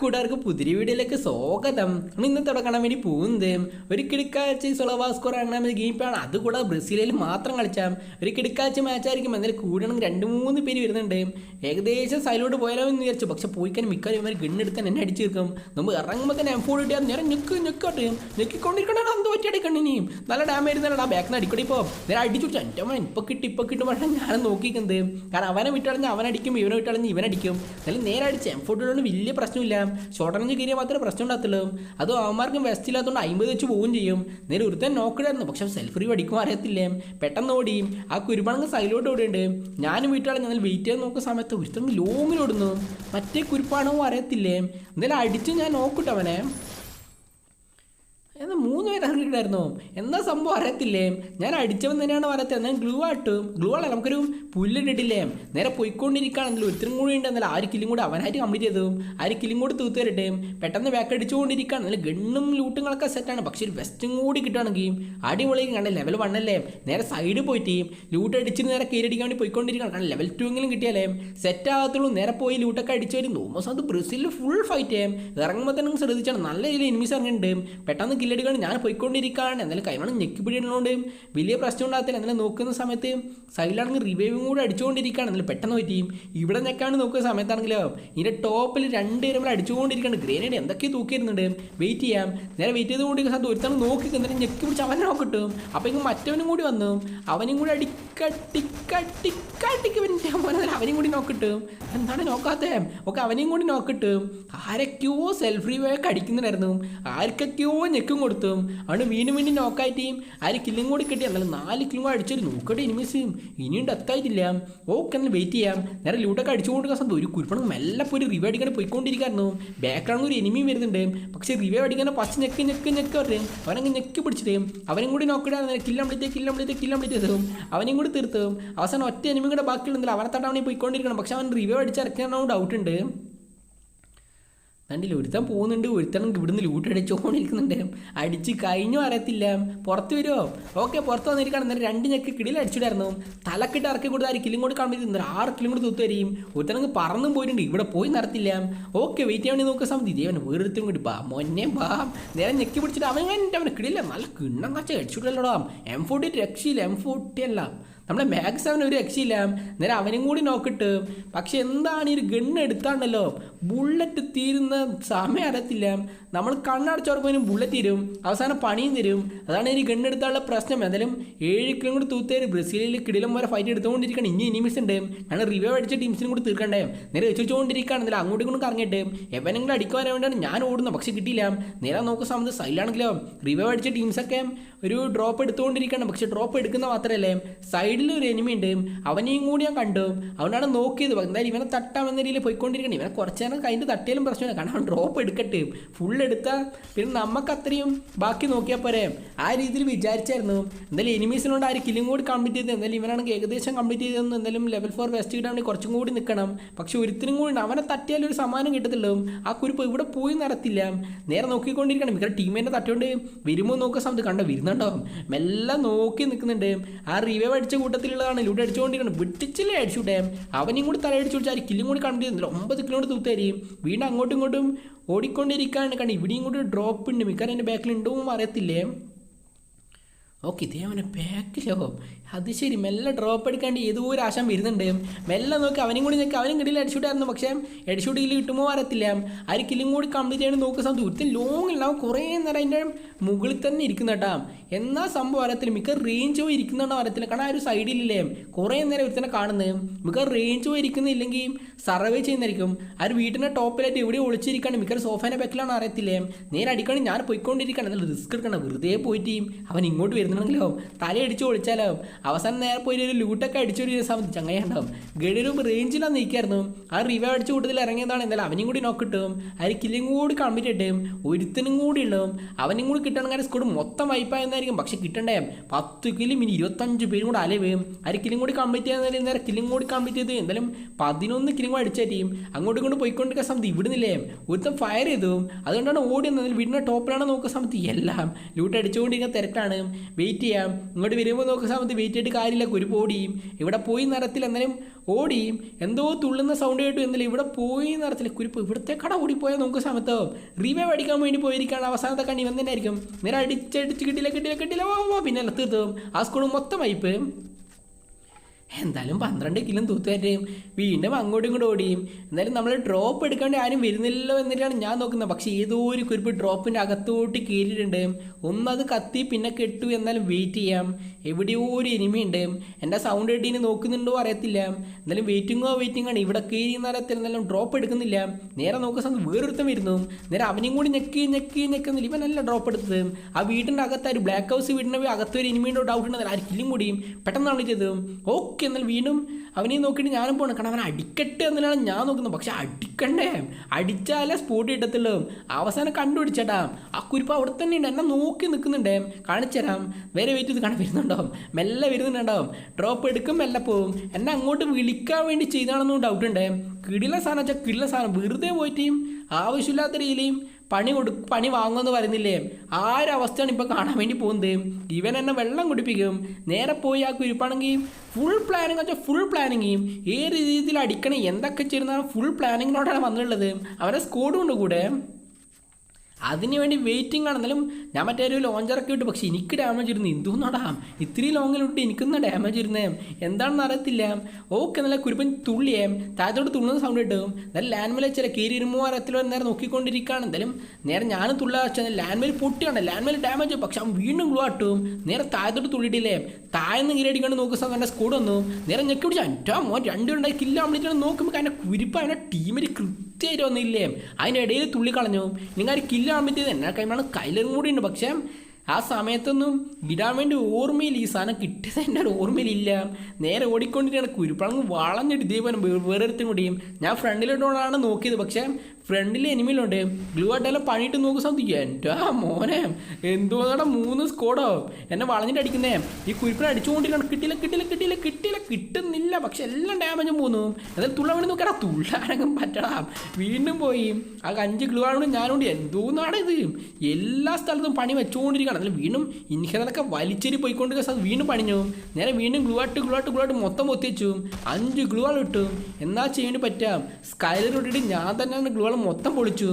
കൂട്ടുകാർക്ക് പുതിരി വീഡിയോയിലേക്ക് സ്വാഗതം. നമ്മൾ ഇന്നത്തെ അവിടെ കാണാൻ വേണ്ടി പോകുന്നത് ഒരു കിടക്കാഴ്ച സൊളവാ സ്കോർ അങ്ങനെ ഗെയിം ആണ് അതുകൂടാതെ ബ്രസീലിൽ മാത്രം കളിച്ചാൽ ഒരു കിടക്കാഴ്ച മാച്ച് ആയിരിക്കും. എന്നാലും കൂടണമെങ്കിൽ രണ്ട് മൂന്ന് പേര് വരുന്നുണ്ട്. ഏകദേശം സൈലോട്ട് പോയാലോ എന്ന് വിചാരിച്ചു. പക്ഷെ പോയിക്കാൻ മിക്കവാറും ഇവർ ഗണ്ണെടുത്താൻ എന്നെ അടിച്ചു തീർക്കും. നമ്മൾ ഇറങ്ങുമ്പോൾ തന്നെ ഫോർ ഇട്ടാൽ നേരെ ഞെക്ക് ഞെക്കട്ടെ ഞെക്കിക്കൊണ്ടിരിക്കണം എന്തോ പറ്റിയാടി കണ്ണിനെയും നല്ല ഡാമേജ് തന്നെ ആ ബാക്കിൽ നിന്ന് അടിക്കടി ഇപ്പോൾ നേരെ അടിച്ചു എന്റെ അമ്മ ഇപ്പൊ കിട്ടി ഇപ്പൊ കിട്ടും പക്ഷേ ഞാൻ നോക്കിക്കുന്നത് കാരണം അവനെ വിട്ടളഞ്ഞ് അവനടിക്കും ഇവനെ വിട്ടളഞ്ഞ് ഇവനടിക്കും. എന്നാലും നേരെ അടിച്ച്. എം ഫോട്ടോ വലിയ പ്രശ്നമില്ല. ഷോർട്ട് റേഞ്ച് കയറിയാൽ മാത്രമേ പ്രശ്നം ഉണ്ടാകത്തുള്ളൂ. അതും അവന്മാർക്കും വെസ്റ്റ് ഇല്ലാത്തതുകൊണ്ട് അമ്പത് വെച്ച് പോവുകയും ചെയ്യും. നേരെ ഒരുത്തൻ നോക്കിടായിരുന്നു പക്ഷെ സെൽഫ് റിവ് അടിക്കും അറിയത്തില്ലേ? പെട്ടെന്ന് ഓടി. ആ കുരുപ്പണങ്ങ് സൈലോട്ട് ഓടിയുണ്ട്. ഞാനും വീട്ടിലാണ് ഞാൻ വെയിറ്റ് ചെയ്ത് നോക്കുന്ന സമയത്ത് ഒരുത്തൻ ലോങ്ങിലോടുന്നു മറ്റേ കുരുപ്പാണോ അറിയത്തില്ലേ? എന്തായാലും അടിച്ച് ഞാൻ നോക്കട്ടെ എന്നാൽ മൂന്ന് പേര് ഇറങ്ങിയിട്ടുണ്ടായിരുന്നു എന്താ സംഭവം അറിയത്തില്ലേ? ഞാൻ അടിച്ചവൻ തന്നെയാണ് പറയത്തത് ഞാൻ ഗ്ലൂ ആട്ടും. ഗ്ലൂ അല്ല നമുക്കൊരു പുല്ലിട്ടിട്ടില്ലേ നേരെ പോയിക്കൊണ്ടിരിക്കുകയാണെങ്കിലും ഒരുത്തരും കൂടി ഉണ്ട് എന്നാലും ആര് കില്ലും കൂടി അവനായിട്ട് കംപ്ലീറ്റ് ചെയ്തു. ആര് കില്ലും കൂടി തൂത്ത് തരട്ടെ പെട്ടെന്ന് ബാക്ക് അടിച്ചുകൊണ്ടിരിക്കുകയാണ്. നല്ല ഗണ്ണും ലൂട്ടുകളൊക്കെ സെറ്റാണ് പക്ഷെ ഒരു വെസ്റ്റും കൂടി കിട്ടുകയാണെങ്കിൽ അടിപൊളിയും കണ്ട? ലെവൽ വണ്ണല്ലേ നേരെ സൈഡിൽ പോയിട്ട് ലൂട്ട് അടിച്ചിട്ട് നേരെ കീരടിക്കാൻ വേണ്ടി പോയിക്കൊണ്ടിരിക്കുകയാണ്. കാരണം ലെവൽ ടു എങ്കിലും കിട്ടിയാലേ സെറ്റ് ആകത്തുള്ളൂ. നേരെ പോയി ലൂട്ടൊക്കെ അടിച്ചു വരും. തോമസ് അത് ബ്രസീലിൽ ഫുൾ ഫൈറ്റ് ഇറങ്ങുമ്പോൾ തന്നെ ശ്രദ്ധിച്ചാണ്. നല്ല രീതിയിൽ എനിമീസ് ഇറങ്ങിയിട്ടുണ്ട്. പെട്ടെന്ന് കില്ലടിക്കാണ് ഞാൻ പോയിക്കൊണ്ടിരിക്കുകയാണ്. എന്നാലും കൈമണം പിടിയിടുന്നതുകൊണ്ട് വലിയ പ്രശ്നം ഉണ്ടാകത്തില്ല. എന്നാലും നോക്കുന്ന സമയത്ത് സൈഡിലാണെങ്കിൽ റിവൈവും കൂടെ അടിച്ചുകൊണ്ടിരിക്കുകയാണ്. എന്നാലും പെട്ടെന്ന് പറ്റിയും ഇവിടെ ഞെക്കാണ് നോക്കുന്ന സമയത്താണെങ്കിലോ ഇതിന്റെ ടോപ്പിൽ രണ്ട് പേരും അടിച്ചുകൊണ്ടിരിക്കുകയാണ്. ഗ്രേനേഡ് എന്തൊക്കെയോ തൂക്കിയിരുന്നുണ്ട് വെയിറ്റ് ചെയ്യാം. നേരെ വെയിറ്റ് ചെയ്തുകൊണ്ടിരിക്കുന്ന സമയത്ത് ഒരുത്താണ് നോക്കി എന്നിട്ട് ഞെക്കി പിടിച്ച് അവനെ നോക്കിട്ടും അപ്പോൾ ഇങ്ങനെ മറ്റവനും കൂടി വന്നു. അവനും കൂടി അടിക്കട്ടിക്കട്ടിക്കട്ടിക്ക് പിന്നെ പോലെ അവനെയും കൂടി നോക്കിട്ട്. എന്താണ് നോക്കാത്തേ? ഒക്കെ അവനെയും കൂടി നോക്കിട്ട്. ആരൊക്കെയോ സെൽഫ് റിവ്യൂയൊക്കെ അടിക്കുന്നുണ്ടായിരുന്നു. ആർക്കൊക്കെയോ ഞെക്കും കൊടുത്തു. അവന് വീണ്ടും വീണ്ടും നോക്കായിട്ടേയും ആര് കില്ലും കൂടി കിട്ടി. എന്നാലും നാല് കില്ലും കൂടി അടിച്ചൊരു നോക്കട്ടെ ഇനിമീസ് ഇനിയും ഡെത്തായിട്ടില്ല ഓക്കെ എന്നാൽ വെയിറ്റ് ചെയ്യാം. നേരെ ലൂട്ടൊക്കെ അടിച്ചുകൊണ്ടിരിക്കുന്ന സമയത്ത് ഒരു കുരുപ്പണം മെല്ലെ ഒരു റിവ്യൂ അടിക്കാൻ പോയിക്കൊണ്ടിരിക്കായിരുന്നു. ബാക്ക്ഗ്രൗണ്ട് ഒരു എനിമിയും വരുന്നുണ്ട്. പക്ഷേ റിവ്യൂ അടിക്കാൻ പച്ച ഞെക്ക് ഞെക്ക് ഞെക്ക് പറയും അവനങ്ങ് ഞെക്കി പിടിച്ചിട്ട് അവനും കൂടി നോക്കിയിട്ടാണ് കില്ലംപ്ലിറ്റ് കില്ലംപ്ലിറ്റ് കില്ലംപ്ലിറ്റ് അവനും അവനെയും കൂടി തീർത്തും. അവസാനം ഒറ്റ എനിമി കൂടെ ബാക്കിയുണ്ടെങ്കിൽ അവനെ തട്ടാവണി പോയിക്കൊണ്ടിരിക്കണം. പക്ഷെ അവൻ റിവ്യൂ അടിച്ചിറക്കാനോ ഡൗട്ട് ഉണ്ട്. കണ്ടില്ല ഒരുത്തൻ പോകുന്നുണ്ട് ഒരുത്തൻ ഇവിടുന്ന് ലൂട്ട് അടിച്ചുകൊണ്ടിരിക്കുന്നുണ്ട് അടിച്ച് കഴിഞ്ഞു അറിയത്തില്ല. പുറത്ത് വരുമോ ഓക്കെ പുറത്ത് വന്നിരിക്കണം എന്നാലും രണ്ട് ഞെക്ക് കിടിയിൽ അടിച്ചിട്ടായിരുന്നു തലക്കിട്ട് ഇറക്കി കൊടുത്ത് ആര് കിലും കൂടി കാണുമ്പോൾ ആറ് കിലും കൂടി തൂത്ത് വരികയും ഒരുത്തനങ്ങ് പറന്നും പോയിട്ടുണ്ട്. ഇവിടെ പോയി നടത്തില്ല. ഓക്കെ വെയിറ്റ് ചെയ്യാൻ വേണ്ടി നോക്കുന്ന സമയത്ത് ഇതേ അവൻ വേറൊരുത്തും കൂടി ബാ മൊന്നെ ബാ. നേരെ ഞെക്കി പിടിച്ചിട്ട് അവൻ കണ്ടിട്ട് അവനെ കിടിയില്ല നല്ല കിണ്ണം കച്ച അടിച്ചിട്ടല്ലോടാം എം ഫോർട്ടി രക്ഷയില്ല. എം ഫോർട്ടി അല്ല. നമ്മളെ മാക്സ് അവൻ ഒരു രക്ഷയില്ല. നേരെ അവനും കൂടി നോക്കിട്ട് പക്ഷെ എന്താണ് ഈ ഒരു ഗണ്ണ് എടുത്താണല്ലോ? ബുള്ളറ്റ് തീരുന്ന സമയം അറിയത്തില്ല. നമ്മൾ കണ്ണടച്ചോർക്കും ബുള്ളറ്റ് തീരും അവസാനം പണിയും തരും. അതാണ് ഈ ഗണ്ണ് എടുത്താനുള്ള പ്രശ്നം. എന്തായാലും ഏഴ് കിലോ കൂടി തൂത്തേര് ബ്രസീലിൽ കിടിലം വരെ ഫൈറ്റ് എടുത്തുകൊണ്ടിരിക്കണം ഇനി ഇനിമിസ് ഉണ്ട്. കാരണം റിവ്യൂ അടിച്ച ടീംസിനും കൂടി തീർക്കണ്ടേ. നേരെ വെച്ചുകൊണ്ടിരിക്കുകയാണ് എന്നാലും അങ്ങോട്ടും ഇങ്ങോട്ടും കറങ്ങിയിട്ട് എവനെങ്കിലും അടിക്കാൻ വേണ്ടിയാണ് ഞാൻ ഓടുന്നത്. പക്ഷെ കിട്ടിയില്ല. നേരെ നോക്കുന്ന സമയത്ത് സൈഡിലാണെങ്കിലോ റിവ്യൂ അടിച്ച ടീംസൊക്കെ ഒരു ഡ്രോപ്പ് എടുത്തുകൊണ്ടിരിക്കണം പക്ഷെ ഡ്രോപ്പ് എടുക്കുന്ന മാത്രമല്ലേ സൈഡിൽ ഒരു എനിമി ഉണ്ട് അവനെയും കൂടി ഞാൻ കണ്ടു. അവനാണ് നോക്കിയത് എന്തായാലും ഇവനെ തട്ടാമെന്ന രീതിയിൽ പോയിക്കൊണ്ടിരിക്കണം. ഇവനെ കുറച്ച് നേരം കഴിഞ്ഞ് തട്ടിയാലും പ്രശ്നമില്ല. കാരണം അവൻ ഡ്രോപ്പ് എടുക്കട്ടെ. ഫുൾ എടുത്താൽ പിന്നെ നമുക്ക് അത്രയും ബാക്കി നോക്കിയാൽ പോരെ. ആ രീതിയിൽ വിചാരിച്ചായിരുന്നു. എന്തായാലും എനിമീസിനോട് ആര് കില്ലും കൂടി കംപ്ലീറ്റ് ചെയ്ത് എന്തായാലും ഇവനാണെങ്കിൽ ഏകദേശം കംപ്ലീറ്റ് ചെയ്തെന്ന് എന്തായാലും ലെവൽ ഫോർ വെസ്റ്റ് കിട്ടാൻ കുറച്ചും കൂടി നിൽക്കണം പക്ഷെ ഒരുത്തിനും കൂടി. അവനെ തട്ടിയാലും ഒരു സമ്മാനം കിട്ടത്തുള്ളൂ. ആ കുരിപ്പ് ഇവിടെ പോയി നടത്തില്ല. നേരെ നോക്കിക്കൊണ്ടിരിക്കണം. മിക്ക ടീമിനെ തട്ടിയോണ്ട് വരുമ്പോൾ നോക്കുന്ന സമയത്ത് കണ്ടോ വരുന്നുണ്ടോ മെല്ലെ നോക്കി നിൽക്കുന്നുണ്ട് ആ റിവൈവ് അടിച്ച കൂട്ടത്തിലുള്ളതാണ്. ലൂട്ട് അടിച്ചുകൊണ്ടിരിക്കുന്നത് വിട്ടിച്ചില്ലേ അടിച്ചുവിട്ടേ അവനും കൂടി തലയടിച്ചു വിളിച്ചാൽ കില്ലും കൂടി കണ്ടു ചെയ്യുന്നില്ല ഒമ്പത് കിലോമീറ്റർ തൂത്തരിയും വീണ്ടും അങ്ങോട്ടും ഇങ്ങോട്ടും ഓടിക്കൊണ്ടിരിക്കുകയാണ് കാരണം ഇവിടെയും കൂടി ഡ്രോപ്പ് ഉണ്ട്. മിക്കവാറും എന്റെ ബാക്കിൽ ഉണ്ടോ അറിയത്തില്ലേ? ഓക്കെ ഇതേ അവനെ ചെയ്യോ. അത് ശരി. മെല്ലെ ഡ്രോപ്പ് എടുക്കാണ്ട് ഏതോ ഒരു ആശം വരുന്നുണ്ട്. മെല്ലെ നോക്കി അവനും കൂടി നോക്കി. അവനും കിടിയിൽ അടിച്ചുവിട്ടായിരുന്നു പക്ഷേ അടിച്ചുവിട്ട് കില്ല് കിട്ടുമോ അറിയത്തില്ല. ആ കില്ലും കൂടി കംപ്ലീറ്റ് ചെയ്യണം നോക്കുന്ന സമയത്ത് ഒരുത്തൻ ലോങ് ഉണ്ടാവും കുറേ നേരം അതിന്റെ മുകളിൽ തന്നെ ഇരിക്കുന്ന കേട്ടാ. എന്നാ സംഭവം അറിയത്തില്ല. മിക്ക റേഞ്ച് പോയി ഇരിക്കുന്നുണ്ടോ അറിയത്തില്ല. കാരണം ആ ഒരു സൈഡിലില്ലേ കുറേ നേരം ഒരുത്തനെ കാണുന്നത് മിക്ക റേഞ്ച് പോയി ഇരിക്കുന്നില്ലെങ്കിൽ സർവേ ചെയ്യുന്നതായിരിക്കും. ആ ഒരു വീട്ടിന്റെ ടോപ്പിലായിട്ട് എവിടെ ഒളിച്ചിരിക്കാണ്. മിക്ക സോഫേന്റെ ബാക്കിലാണ് അറിയത്തില്ലേ? നേരെ അടിക്കണം ഞാൻ പോയിക്കൊണ്ടിരിക്കുകയാണ് നല്ല റിസ്ക് എടുക്കണം. വെറുതെ പോയിട്ട് അവൻ ഇങ്ങോട്ട് വരുന്നുണ്ടെങ്കിലോ തലയടിച്ച് ഒളിച്ചാലാവും. അവസാനം നേരെ പോയി ഒരു ലൂട്ടൊക്കെ അടിച്ചൊരു ചങ്ങയുണ്ടാവും. ഗഡിയൊരു റേഞ്ചിലാണ് നിൽക്കായിരുന്നു ആ റിവൈവ് അടിച്ച് കൂട്ടത്തിൽ ഇറങ്ങിയതാണ്. എന്തായാലും അവനും കൂടി നോക്കിട്ടും അതിൽ കില്ലും കൂടി കംപ്ലീറ്റ് ഇട്ടും ഒരുത്തനും കൂടി ഉണ്ടാവും അവനും കൂടി കിട്ടണമെങ്കിൽ സ്കോഡ് മൊത്തം വൈപ്പായെന്നായിരിക്കും പക്ഷെ കിട്ടണ്ടേ? പത്ത് കിലും ഇനി ഇരുപത്തഞ്ച് പേരും കൂടെ അലവേയും ആ കിലും കൂടി കമ്പിറ്റ് ചെയ്യാൻ നേരം കിലും കൂടി കമ്പിറ്റ് ചെയ്ത് എന്തായാലും പതിനൊന്ന് കിലും കൂടി അടിച്ച ടീം അങ്ങോട്ടും ഇങ്ങോട്ട് പോയിക്കൊണ്ടിരിക്കുന്ന സമയത്ത് ഇവിടുന്നില്ലേ? ഒരുത്തം ഫയർ ചെയ്തു. അതുകൊണ്ടാണ് ഓടി നിന്നത് വീടിന്റെ ടോപ്പിലാണ് നോക്കുന്ന സമയത്ത് എല്ലാം ലൂട്ട് അടിച്ചുകൊണ്ടിരിക്കുന്ന തിരക്കാണ് വെയിറ്റ് ചെയ്യാം. ഇങ്ങോട്ട് വരുമ്പോൾ നോക്കുന്ന സമയത്ത് വെയിറ്റ് ചെയ്തിട്ട് കാര്യമില്ല. കുരുപ്പ് ഓടിയും ഇവിടെ പോയി നിറത്തിൽ എന്നാലും ഓടിയും. എന്തോ തുള്ളുന്ന സൗണ്ട് കേട്ടു എന്നില്ല ഇവിടെ പോയി നിറത്തിൽ കുരുപ്പ് ഇവിടുത്തെ കട ഓടിപ്പോയാൽ നോക്കുന്ന സമയത്ത്. റിവൈവ് അടിക്കാൻ വേണ്ടി പോയിരിക്കുകയാണ്. അവസാനത്തെ കണ്ണി വന്നതിനായിരിക്കും നേരെ അടിച്ചടിച്ച് കിട്ടില്ല കിട്ടില്ല കിട്ടില്ല. വാ വാ പിന്നെ തീർത്തും ആ സ്കൂൾ മൊത്തം വൈപ്പ് എന്തായാലും പന്ത്രണ്ട് കിലും തൂത്തുകയറ്റയും വീണ്ടും അങ്ങോട്ടും ഇങ്ങോട്ടും ഓടിയും. എന്തായാലും നമ്മൾ ഡ്രോപ്പ് എടുക്കാണ്ട് ആരും വരുന്നില്ലല്ലോ എന്നിട്ടാണ് ഞാൻ നോക്കുന്നത്. പക്ഷേ ഏതോ ഒരു കുരിപ്പ് ഡ്രോപ്പിന്റെ അകത്തോട്ട് കയറിയിട്ടുണ്ട്. ഒന്നത് കത്തി പിന്നെ കെട്ടു എന്നാലും വെയിറ്റ് ചെയ്യാം. എവിടെയോ ഒരു ഇനിമയുണ്ട് എന്റെ സൗണ്ട് കേട്ടിന് നോക്കുന്നുണ്ടോ അറിയത്തില്ല. എന്തായാലും വെയിറ്റിങ്ങോ വെയിറ്റിംഗ് ആണ്. ഇവിടെ കയറി നേരത്തിൽ എന്നാലും ഡ്രോപ്പ് എടുക്കുന്നില്ല. നേരെ നോക്കുന്ന സമയത്ത് വേറൊരുത്തം വരുന്നു. നേരെ അവനെയും കൂടി ഞെക്കി ഞെക്കി ഞെക്കുന്നില്ല ഇവനല്ല ഡ്രോപ്പ് എടുത്തത്. ആ വീടിന്റെ അകത്ത് ഒരു ബ്ലാക്ക് ഹൗസ് വീടിന്റെ അകത്തൊരു എനിമീന്റെ ഡൗട്ട് ഉണ്ടെന്നല്ല ആ കില്ലും കൂടിയും പെട്ടെന്നാണ് ചെയ്തത്. ഓക്കെ എന്നാൽ വീണ്ടും അവനെ നോക്കിയിട്ട് ഞാനും പോകണം കാരണം അവൻ അടിക്കട്ടെ എന്നല്ലാണ് ഞാൻ നോക്കുന്നത്. പക്ഷെ അടിക്കണ്ടേ? അടിച്ചാലേ സ്പോട്ട് കിട്ടത്തുള്ളൂ. അവസാനം കണ്ടുപിടിച്ചേട്ടാ. ആ കുരിപ്പ് അവിടെ തന്നെ ഉണ്ട്. എന്നെ നോക്കി നിൽക്കുന്നുണ്ടേ. കാണിച്ചുതരാം. വേറെ വെയിറ്റ് ചെയ്ത് കാണാൻ വരുന്നുണ്ടാവും മെല്ലെ വരുന്നുണ്ടാവും ഡ്രോപ്പ് എടുക്കും മെല്ലെ പോവും. എന്നെ അങ്ങോട്ട് വിളിക്കാൻ വേണ്ടി ചെയ്താണെന്നും ഡൗട്ട് ഉണ്ട്. കിടില സാധനം വെച്ചാൽ കിടില സാധനം. വെറുതെ പോയിട്ടേയും ആവശ്യമില്ലാത്ത രീതിയിലും പണി കൊടു പണി വാങ്ങുമെന്ന് പറയുന്നില്ലേ? ആ ഒരു അവസ്ഥയാണ് ഇപ്പോൾ കാണാൻ വേണ്ടി പോകുന്നത്? ഇവൻ എന്നെ വെള്ളം കുടിപ്പിക്കും. നേരെ പോയി ആ കുരിപ്പാണെങ്കിൽ ഫുൾ പ്ലാനിങ് വെച്ചാൽ ഫുൾ പ്ലാനിങ് ഏത് രീതിയിൽ അടിക്കണേ എന്തൊക്കെ ചെയ്യുന്ന ഫുൾ പ്ലാനിങ്ങിനോടാണ് വന്നിട്ടുള്ളത്. അവരെ സ്കോഡും ഉണ്ട് കൂടെ. അതിന് വേണ്ടി വെയിറ്റിംഗ് ആണെന്നാലും ഞാൻ മറ്റേ ഒരു ലോഞ്ചറൊക്കെ ഇട്ടു പക്ഷേ എനിക്ക് ഡാമേജ് ഇരുന്നു. എന്തോന്നാടാ? ഇത്തിരി ലോങ്ങിലിട്ട് എനിക്കൊന്ന് ഡാമേജ് ഇരുന്നേ? എന്താണെന്ന് അറിയത്തില്ല. ഓക്കെ നല്ല കുരുപ്പൻ തുള്ളിയേ. താഴത്തോട്ട് തുള്ളുന്ന സൗണ്ട് കിട്ടും എന്നാലും ലാൻഡ്മേൽ ചില കീരി ഇരുമോ അരത്തിലോ നേരെ നോക്കിക്കൊണ്ടിരിക്കുകയാണ്. എന്തായാലും നേരെ ഞാനും തുള്ള വെച്ചാൽ ലാൻഡ്മേൽ പൊട്ടിയാണ്. ലാൻഡ്മേൽ ഡാമേജ് പക്ഷെ അവൻ വീണ്ടും ഗ്ലൂ ആട്ടും നേരെ താഴത്തോട്ട് തുള്ളിയിട്ടില്ലേ? താഴ്ന്ന് കീരടിക്കൊണ്ട് നോക്കുന്ന സമയം എന്റെ സ്കൂഡ് വന്നു. നേരെ ഞെക്കി പിടിച്ചാൽ എന്റെ മോൻ രണ്ടുണ്ടായി കില്ലാൻ നോക്കുമ്പോൾ അതിന്റെ കുരിപ്പ് അതിന്റെ ടീമിൽ അതിന്റെ ഇടയിൽ തുള്ളി കളഞ്ഞു. നിങ്ങൾ ഒരു കില്ലാൻ പറ്റിയത് എന്നാൽ കഴിയുമ്പോൾ കയ്യിലും കൂടി ഉണ്ട്. പക്ഷേ ആ സമയത്തൊന്നും ഇടാൻ വേണ്ടി ഓർമ്മയിൽ ഈ സാധനം കിട്ടിയത് എന്റെ ഒരു ഓർമ്മയിലില്ല. നേരെ ഓടിക്കൊണ്ടിരിക്കുകയാണ്. കുരുപ്പളങ്ങ് വളഞ്ഞിട്ട് ഇതേപോലെ വേറെ വേറൊരുത്തും കൂടിയും. ഞാൻ ഫ്രണ്ടിലോട്ടാണ് നോക്കിയത്. പക്ഷേ ഫ്രണ്ടിൽ എനിമിയിലുണ്ട്. ഗ്ലൂ ആയിട്ടെല്ലാം പണിയിട്ട് നോക്കി സാധിക്കുക എന്റെ ആ മോനെ എന്തോന്നാടാ മൂന്ന് സ്കോഡോ എന്നെ വളഞ്ഞിട്ട് അടിക്കുന്നേ. ഈ കുരിപ്പിനെ അടിച്ചുകൊണ്ടിരിക്കണം കിട്ടിയില്ല കിട്ടിയില്ല കിട്ടിയില്ല കിട്ടിയില്ല കിട്ടുന്നില്ല. പക്ഷെ എല്ലാം ഡാമേജും പോകുന്നു. എന്നാൽ തുള്ള വേണ്ടി നോക്കടാ തുള്ളാനൊക്കെ പറ്റടാ. വീണ്ടും പോയി. ആ അഞ്ച് ഗ്ലൂ ആണോണ്ട് ഞാനുണ്ട്. എന്തോന്നാണ് ഇത്? എല്ലാ സ്ഥലത്തും പണി വെച്ചുകൊണ്ടിരിക്കുകയാണ്. അതിൽ വീണ്ടും ഇൻഹിറൊക്കെ വലിച്ചേരി പോയിക്കൊണ്ടിരിക്കുന്ന സ്ഥലത്ത് വീണ്ടും പണിഞ്ഞു. നേരെ വീണ്ടും ഗ്ലൂ ആട്ട് ഗ്ലൂ ആട്ട് ഗ്ലൂ ആട്ട് മൊത്തം പൊത്തിച്ചു അഞ്ച് ഗ്ലൂ ആൾ ഇട്ടു. എന്നാ ചെയ്യേണ്ടി പറ്റാം? സ്കൈലർ ഇട്ടിട്ട് ഞാൻ തന്നെയാണ് ഗ്ലൂ ആൾ മൊത്തം പൊളിച്ചു.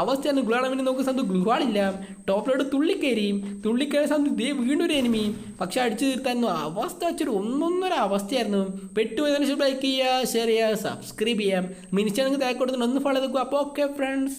അവസ്ഥയാണ് നോക്കുന്ന സ്ഥലത്ത് ഗ്ലൂ ആളില്ല ടോപ്പിലോട്ട് തുള്ളിക്കയറിയും തുള്ളിക്കയറിയ സ്ഥലത്ത് ഇതേ വീണ്ടൊരു ഒരു എനിമി പക്ഷെ അടിച്ചു തീർത്തായിരുന്നു. അവസ്ഥ വെച്ചൊരു ഒന്നൊന്നര അവസ്ഥയായിരുന്നു പെട്ടുപോയതിനു ശേഷം ലൈക്ക് ചെയ്യുക ഷെയർ ചെയ്യുക സബ്സ്ക്രൈബ് ചെയ്യാം മിനിച്ചാണെങ്കിൽ കൊടുത്തിട്ട് ഒന്ന് ഫോളോ ചെയ്തേക്കും. അപ്പോൾ ഓക്കെ ഫ്രണ്ട്സ്